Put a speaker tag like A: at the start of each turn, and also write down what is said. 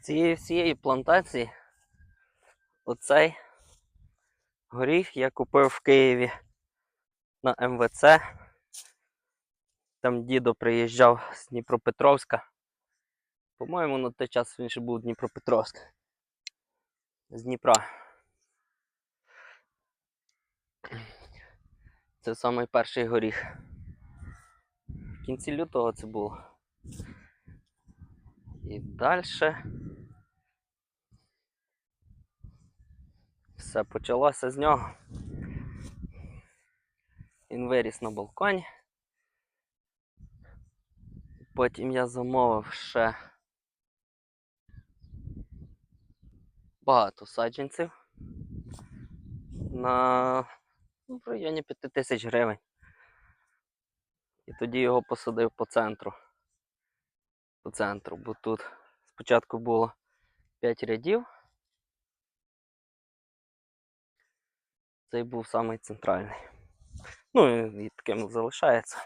A: цієї всієї плантації оцей горіх я купив в Києві на МВЦ. Там дідо приїжджав з Дніпропетровська. По-моєму, на той час він ще був Дніпропетровськ. З Дніпра. Це самий перший горіх. В кінці лютого це було. І далі. Все почалося з нього. Він виріс на балконі. Потім я замовив ще багато саджанців на ну, в районі 5 тисяч гривень. І тоді його посадив по центру. По центру, бо тут спочатку було 5 рядів. Цей був самий центральний. Ну і, таким залишається.